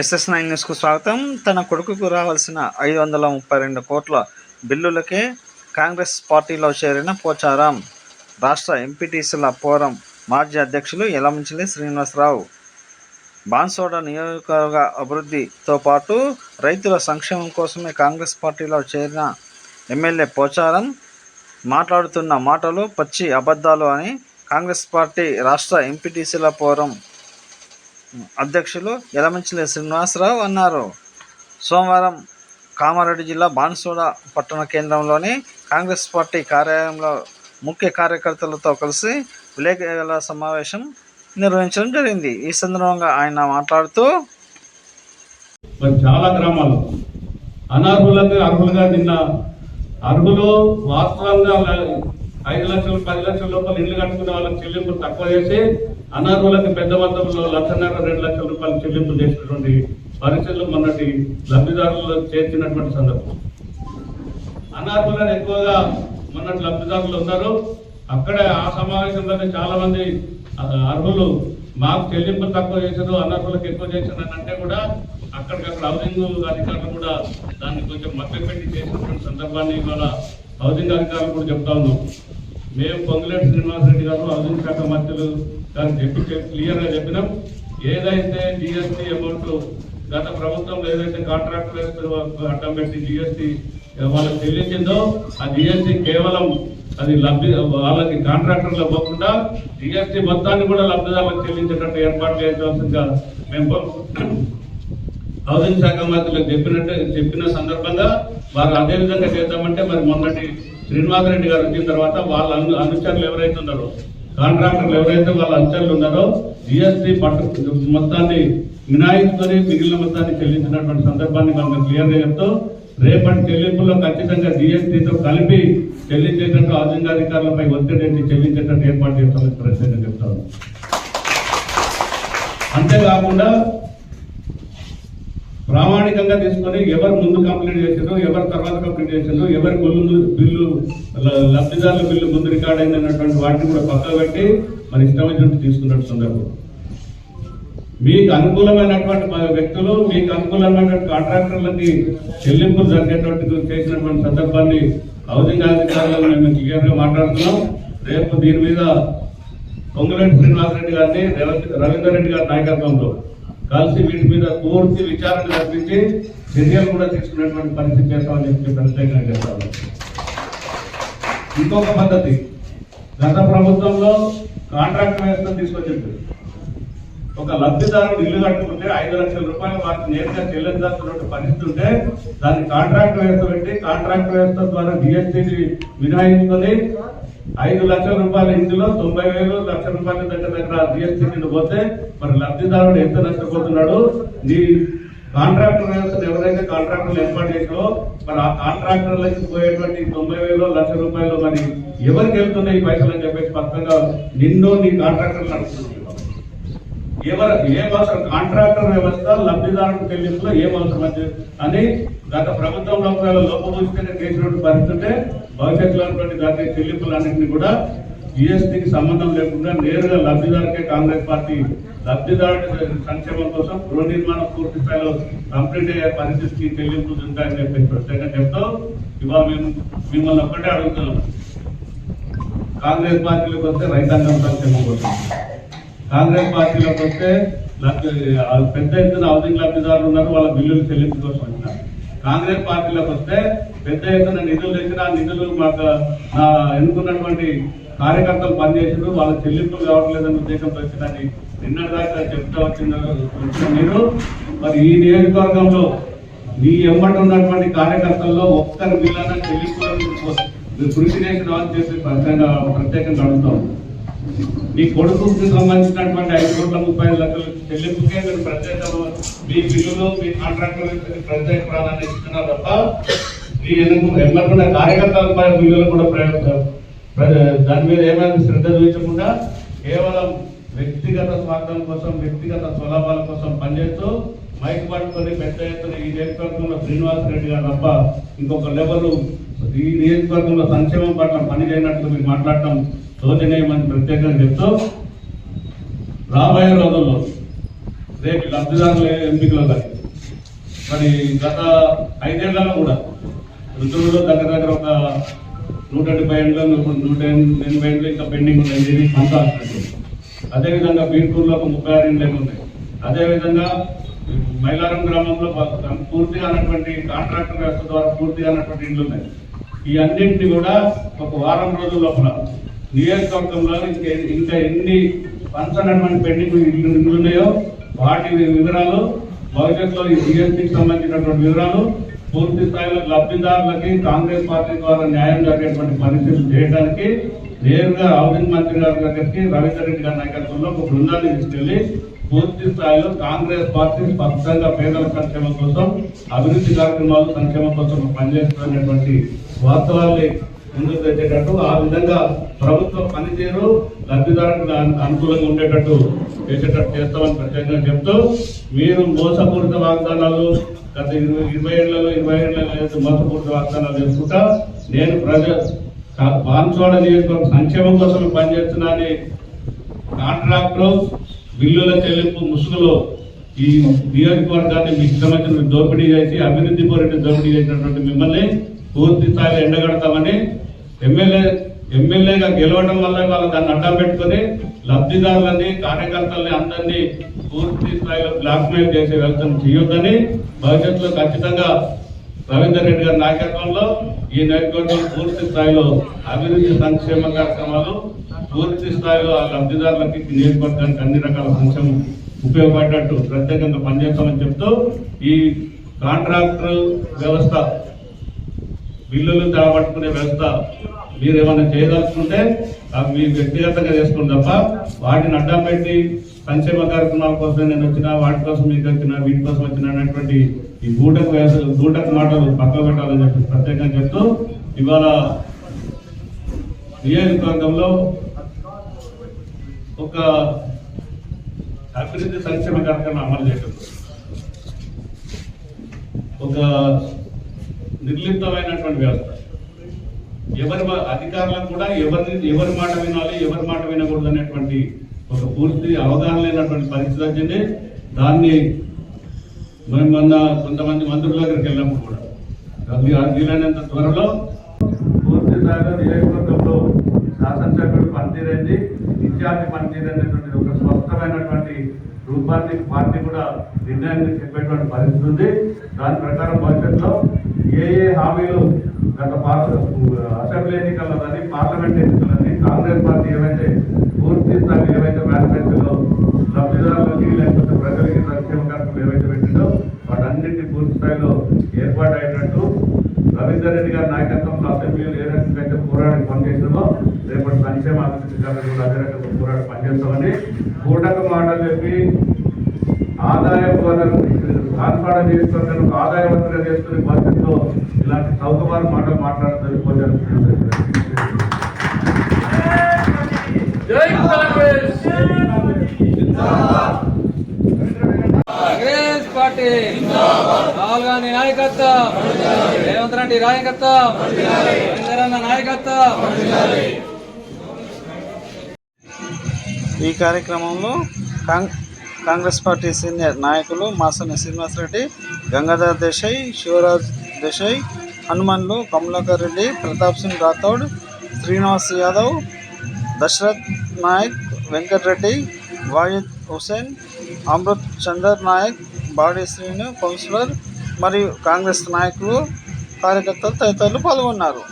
SS nine న్యూస్కు స్వాగతం. తన కొడుకుకు రావాల్సిన ఐదు వందల ముప్పై రెండు కోట్ల బిల్లులకే కాంగ్రెస్ పార్టీలో చేరిన పోచారం. రాష్ట్ర ఎంపీటీసీల పోరం మాజీ అధ్యక్షులు యలమంచిలి శ్రీనివాసరావు. బాన్సోడ నియోజకవర్గ అభివృద్ధితో పాటు రైతుల సంక్షేమం కోసమే కాంగ్రెస్ పార్టీలో చేరిన ఎమ్మెల్యే పోచారం మాట్లాడుతున్న మాటలు పచ్చి అబద్ధాలు అని కాంగ్రెస్ పార్టీ రాష్ట్ర ఎంపీటీసీల పోరం అధ్యక్షులు యలమంచిలి శ్రీనివాసరావు అన్నారు. సోమవారం కామారెడ్డి జిల్లా బాన్సోడ పట్టణ కేంద్రంలోని కాంగ్రెస్ పార్టీ కార్యాలయంలో ముఖ్య కార్యకర్తలతో కలిసి విలేకరుల సమావేశం నిర్వహించడం జరిగింది. ఈ సందర్భంగా ఆయన మాట్లాడుతూ మరి చాలా గ్రామాలు అనర్హులంగా అర్హులుగా నిన్న అర్హులు వాస్తవంగా ఐదు లక్షలు పది లక్షల లోపల ఇల్లు కట్టుకున్న వాళ్ళకి చెల్లింపులు తక్కువ చేసి అనర్హులకు పెద్ద మొత్తంలో లక్షన్నర రెండు లక్షల రూపాయలు చెల్లింపులు చేసినటువంటి పరిస్థితులు మొన్నటి లబ్ధిదారులు చేర్చినటువంటి సందర్భం. అనర్హులను ఎక్కువగా మొన్నటి లబ్ధిదారులు ఉన్నారు. అక్కడే ఆ సమావేశంలోనే చాలా మంది అర్హులు మాకు చెల్లింపు తక్కువ చేశారు అనర్హులకు ఎక్కువ చేశారు అని అంటే కూడా అక్కడికక్కడ హౌసింగ్ అధికారులు కూడా దాన్ని కొంచెం మభ్యపెట్టి చేసినటువంటి సందర్భాన్ని ఇవాళ హౌసింగ్ అధికారులు కూడా చెప్తా ఉన్నాం మేము పొంగులేటి శ్రీనివాసరెడ్డి గారు హౌసింగ్ శాఖ మధ్యలో గారు చెప్పి క్లియర్గా చెప్పినాం. ఏదైతే జిఎస్టీ అమౌంట్ గత ప్రభుత్వంలో ఏదైతే కాంట్రాక్ట్ అడ్డం పెట్టి జిఎస్టీ వాళ్ళకి చెల్లించిందో ఆ జిఎస్టీ కేవలం అది లబ్ధి వాళ్ళకి కాంట్రాక్టర్లు పోకుండా జిఎస్టీ మొత్తాన్ని కూడా లబ్ధిదారులకు చెల్లించేటట్టు ఏర్పాటు చేయవలసిందిగా మేము హౌసింగ్ శాఖ మంత్రులకు చెప్పినట్టు చెప్పిన సందర్భంగా వారు అదే విధంగా చేద్దామంటే మరి మొన్నటి శ్రీనివాసరెడ్డి గారు వచ్చిన తర్వాత వాళ్ళ అను అనుచరులు ఎవరైతే ఉన్నారో కాంట్రాక్టర్లు ఎవరైతే వాళ్ళ అంచెలు ఉన్నారో జిఎస్టీ పట్టు మొత్తాన్ని మినాయించుకొని మిగిలిన మొత్తాన్ని చెల్లించినటువంటి సందర్భాన్ని మనం క్లియర్గా చెప్తూ రేపటి చెల్లింపుల్లో ఖచ్చితంగా జిఎస్టీతో కలిపి చెల్లించేటట్టు హౌసింగ్ అధికారులపై ఒత్తిడి చెల్లించేటట్టు ఏర్పాటు చేస్తామని ప్రత్యేకంగా చెప్తాను అంతేకాకుండా ప్రామాణికంగా తీసుకొని ఎవరు ముందు కంప్లీట్ చేసిండ్రు ఎవరు తర్వాత కంప్లీట్ చేసిండ్రు ఎవరి బిల్లు బిల్లు లబ్ధిదారుల బిల్లు ముందు రికార్డ్ అయినటువంటి వాటిని కూడా పక్కన పెట్టి మరి ఇష్టం తీసుకున్నట్టు సందర్భం. మీకు అనుకూలమైనటువంటి వ్యక్తులు మీకు అనుకూలమైనటువంటి కాంట్రాక్టర్లకి చెల్లింపులు జరిగేటువంటి చేసినటువంటి సందర్భాన్ని హౌసింగ్ అధికారులను మేము క్లియర్గా మాట్లాడుతున్నాం. రేపు దీని మీద పొంగులేటి శ్రీనివాసరెడ్డి గారిని రేవంత్- రవీందర్ రెడ్డి గారి నాయకత్వంలో కలిసి వీటి మీద పూర్తి విచారణ జరిపించి చర్యలు కూడా తీసుకునేటువంటి పరిస్థితి చేస్తామని చెప్పి ప్రత్యేకంగా చెప్తాను ఇంకొక పద్ధతి. గత ప్రభుత్వంలో కాంట్రాక్ట్ వ్యవస్థ తీసుకొచ్చింది ఒక లబ్ధిదారుడు ఇల్లు కట్టుకుంటే ఐదు లక్షల రూపాయలు వారికి నేరుగా చెల్లించాల్సినటువంటి పరిస్థితి ఉంటే దాన్ని కాంట్రాక్ట్ వ్యవస్థ పెట్టి కాంట్రాక్ట్ వ్యవస్థ ద్వారా జిఎస్టీని మినహాయించుకొని ఐదు లక్షల రూపాయల ఇందులో తొంభై వేలు లక్ష రూపాయల దగ్గర దగ్గర జిఎస్టీ కింద పోతే మరి లబ్ధిదారుడు ఎంత నష్టపోతున్నాడు? నీ కాంట్రాక్టర్ వ్యవస్థను ఎవరైతే కాంట్రాక్టర్లు ఏర్పాటు చేసినో మరి ఆ కాంట్రాక్టర్లకి పోయేటువంటి తొంభై వేలు లక్ష రూపాయలు మరి ఎవరికి వెళ్తున్నాయి ఈ పైసలు అని చెప్పేసి స్పష్టంగా నిన్ను నీ కాంట్రాక్టర్లు నడుపుతున్నావు ఎవరు ఏమవసరం కాంట్రాక్టర్ వ్యవస్థ లబ్ధిదారుడు చెల్లింపులో ఏమవసరం అది అని అని గత ప్రభుత్వంలో ఒకవేళ లోపభూషితంగా చేసినటువంటి పరిస్థితి ఉంటే భవిష్యత్తులో ఉన్నటువంటి దాని చెల్లింపులన్నింటినీ కూడా జిఎస్టీకి సంబంధం లేకుండా నేరుగా లబ్ధిదారుకే కాంగ్రెస్ పార్టీ లబ్ధిదారుడి సంక్షేమం కోసం గృహ నిర్మాణం పూర్తి స్థాయిలో కంప్లీట్ అయ్యే పరిస్థితికి చెల్లింపులు ఉంటాయని చెప్పి ప్రత్యేకంగా చెప్తూ ఇవాళ మేము మిమ్మల్ని ఒక్కటే అడుగుతున్నాం. కాంగ్రెస్ పార్టీలోకి వస్తే రైతాంగం సంక్షేమం కోసం. కాంగ్రెస్ పార్టీలోకి వస్తే లబ్ధి- పెద్ద ఎత్తున హౌసింగ్ లబ్ధిదారులు ఉన్నారు వాళ్ళ బిల్లులు చెల్లింపు కోసం వచ్చినారు కాంగ్రెస్ పార్టీలోకి వస్తే పెద్ద ఎత్తున నిధులు తెచ్చిన ఆ నిధులు మాకు నా ఎన్నుకున్నటువంటి కార్యకర్తలు పనిచేసారు వాళ్ళ చెల్లింపులు కావట్లేదని ఉద్దేశంతో వచ్చిందని నిన్నటిదాకా చెప్తా వచ్చిన మీరు. మరి ఈ నియోజకవర్గంలో మీ ఎమ్మటి ఉన్నటువంటి కార్యకర్తల్లో ఒక్కరి బిల్లన చెల్లింపులకు కృషి చేసిన వాళ్ళు చేసి ప్రత్యేకంగా ప్రత్యేకంగా అడుగుతాం మీ కొడుకుకి సంబంధించినటువంటి ఐదు కోట్ల ముప్పై లక్షల చెల్లింపుకే మీరు ప్రత్యేక మీ బిల్లులు మీ కాంట్రాక్టర్ ప్రత్యేక ప్రాధాన్యత ఇస్తున్నారు తప్ప మీ ఎన్నుకు కార్యకర్తలపై బిల్లులు కూడా దాని మీద ఏమైనా శ్రద్ధ చూపించకుండా కేవలం వ్యక్తిగత స్వార్థం కోసం వ్యక్తిగత స్వలాభాల కోసం పనిచేస్తూ మైక్ పట్టుకొని పెద్ద ఎత్తున ఈ నియోజకవర్గంలో శ్రీనివాసరెడ్డి గారు తప్ప ఇంకొక లెవెల్ ఈ నియోజకవర్గంలో సంక్షేమం పట్ల పని చేయనట్లు మీరు మాట్లాడటం శోచనీయమని ప్రత్యేకంగా చెప్తూ రాబోయే రోజుల్లో రేపు లబ్ధిదారుల ఎంపికలో కానీ మరి గత ఐదేళ్ళలో కూడా ఋతువులో దగ్గర దగ్గర ఒక నూట డెబ్బై ఏళ్ళు నూట ఎనభై ఏళ్ళు ఇంకా పెండింగ్ ఉన్నాయి ఇది పంచాల్సినట్టు అదేవిధంగా బీర్పూర్లో ఒక ముప్పై ఆరు ఇండ్లు ఉన్నాయి అదేవిధంగా మైలారం గ్రామంలో పూర్తిగా అన్నటువంటి కాంట్రాక్టర్ వ్యవస్థ ద్వారా పూర్తిగా అన్నటువంటి ఇండ్లు ఉన్నాయి. ఈ అన్నింటినీ కూడా ఒక వారం రోజుల లోపల నియోజకవర్గంలో ఇంకా ఇంకా ఎన్ని పంచనటువంటి పెండింగ్ ఇల్లు ఇల్లు ఉన్నాయో వాటి వివరాలు భవిష్యత్తులో ఈ జిఎస్టీకి సంబంధించినటువంటి వివరాలు పూర్తి స్థాయిలో లబ్ధిదారులకి కాంగ్రెస్ పార్టీ ద్వారా న్యాయం జరిగేటువంటి పరిస్థితులు చేయడానికి నేరుగా హౌసింగ్ మంత్రి గారి దగ్గరికి రవీందర్ రెడ్డి గారి నాయకత్వంలో ఒక బృందాన్ని తీసుకెళ్ళి పూర్తి స్థాయిలో కాంగ్రెస్ పార్టీ స్పష్టంగా పేదల సంక్షేమం కోసం అభివృద్ధి కార్యక్రమాలు సంక్షేమం కోసం పనిచేస్తున్నటువంటి వాస్తవాల్ని ముందుకు తెచ్చేటట్టు ఆ విధంగా ప్రభుత్వ పనితీరు లబ్ధిదారులకు అనుకూలంగా ఉండేటట్టు చేసేటట్టు చేస్తామని ప్రత్యేకంగా చెప్తూ మీరు మోసపూరిత వాగ్దానాలు గత ఇరవై ఇరవై ఏళ్ళలో ఇరవై ఏళ్ళలో మోసపూరిత వాగ్దానాలు చేసుకుంటా నేను ప్రజ బాన్సోడ నియోజకవర్గ సంక్షేమం కోసం పనిచేస్తున్నా అని బిల్లుల చెల్లింపు ముసుగులో ఈ నియోజకవర్గాన్ని మీకు ఇష్టమైన దోపిడీ చేసి అభివృద్ధి కోరిన దోపిడీ చేసినటువంటి మిమ్మల్ని పూర్తి స్థాయిలో ఎండగడతామని ఎమ్మెల్యే ఎమ్మెల్యేగా గెలవడం వల్ల వాళ్ళు దాన్ని అడ్డం పెట్టుకుని లబ్ధిదారులని కార్యకర్తల్ని అందరినీ పూర్తి స్థాయిలో బ్లాక్మెయిల్ చేసే వ్యవస్థను చేయొద్దని భవిష్యత్తులో ఖచ్చితంగా రవీందర్ రెడ్డి గారి నాయకత్వంలో ఈ నియోజకవర్గం పూర్తి స్థాయిలో అభివృద్ధి సంక్షేమ కార్యక్రమాలు పూర్తి స్థాయిలో ఆ లబ్ధిదారులకి ఈ నియోజకవర్గానికి అన్ని రకాల సంక్షేమం ఉపయోగపడేటట్టు ప్రత్యేకంగా పనిచేస్తామని చెప్తూ ఈ కాంట్రాక్టర్ వ్యవస్థ బిల్లులు తడబట్టుకునే వ్యవస్థ మీరు ఏమైనా చేయదలుచుకుంటే అవి మీరు వ్యక్తిగతంగా చేసుకోండి తప్ప వాటిని అడ్డం పెట్టి సంక్షేమ కార్యక్రమాల కోసం నేను వచ్చిన వాటి కోసం మీకు వచ్చిన వీటి కోసం వచ్చిన అనేటువంటి ఈ గూటకు వ్యవస్థ గూటకు మాటలు పక్కన పెట్టాలని చెప్పి ప్రత్యేకంగా చెప్తూ ఇవాళ నియోజకవర్గంలో ఒక అభివృద్ధి సంక్షేమ కార్యక్రమం అమలు చేయడం. ఒక నిర్లిప్తమైనటువంటి వ్యవస్థ. ఎవరి అధికారులకు కూడా ఎవరి ఎవరి మాట వినాలి ఎవరి మాట వినకూడదు అనేటువంటి ఒక పూర్తి అవగాహన లేనటువంటి పరిస్థితి వచ్చింది. దాన్ని మనం మొన్న కొంతమంది మంత్రుల దగ్గరికి వెళ్ళినప్పుడు కూడా. అది వీలైనంత త్వరలో పూర్తి స్థాయిలో నియోజకవర్గంలో శాసనసభ్యుడు పనితీరైంది ఇన్ఛార్జి పనితీరైనటువంటి ఒక స్పష్టమైనటువంటి రూపాన్ని పార్టీ కూడా నిర్ణయాన్ని చెప్పేటువంటి పరిస్థితి ఉంది. దాని ప్రకారం భవిష్యత్తులో ఏ ఏ హామీలు? గత పార్ల అసెంబ్లీ ఎన్నికల్లో కానీ పార్లమెంట్ ఎన్నికలని కాంగ్రెస్ పార్టీ ఏవైతే పూర్తి స్థాయి ఏవైతే మేనిఫెస్టోలో లబ్ధిదారులకి లేకపోతే ప్రజలకి సంక్షేమ కార్యక్రమం ఏవైతే పెట్టిందో వాటన్నింటినీ పూర్తి స్థాయిలో ఏర్పాటు అయినట్టు రవీందర్ రెడ్డి గారి నాయకత్వంలో అసెంబ్లీలో ఏ రకంగా అయితే పోరాడి రేపటి సంక్షేమ అభివృద్ధి కార్యక్రమంలో అదే రకంగా పోరాటం పనిచేస్తామని కూటక మాటలు చెప్పి ఆదాయ ఆర్పాటు చేసుకుని ఒక ఆదాయ వంతుగా చేసుకుని పరిస్థితిలో ఇలాంటి చౌకబారు మాటలు మాట్లాడుతుంది జై కాంగ్రెస్ పార్టీ రాహుల్ గాంధీ నాయకత్వం రేవంత్ రెడ్డి నాయకత్వం నాయకత్వం ఈ కార్యక్రమంలో కాంగ్రెస్ కాంగ్రెస్ పార్టీ సీనియర్ నాయకులు మాసని శ్రీనివాసరెడ్డి గంగాధర్ దేశాయ్ శివరాజ్ దేశాయ్ హనుమన్లు కమలాకర్ రెడ్డి ప్రతాప్ సింగ్ రాథోడ్ శ్రీనివాస్ యాదవ్ దశరథ్ నాయక్ వెంకటరెడ్డి వాయిద్ హుసేన్ అమృత్ చందర్ నాయక్ బాడీ శ్రీను కౌన్సిలర్ మరియు కాంగ్రెస్ నాయకులు కార్యకర్తలు తదితరులు పాల్గొన్నారు.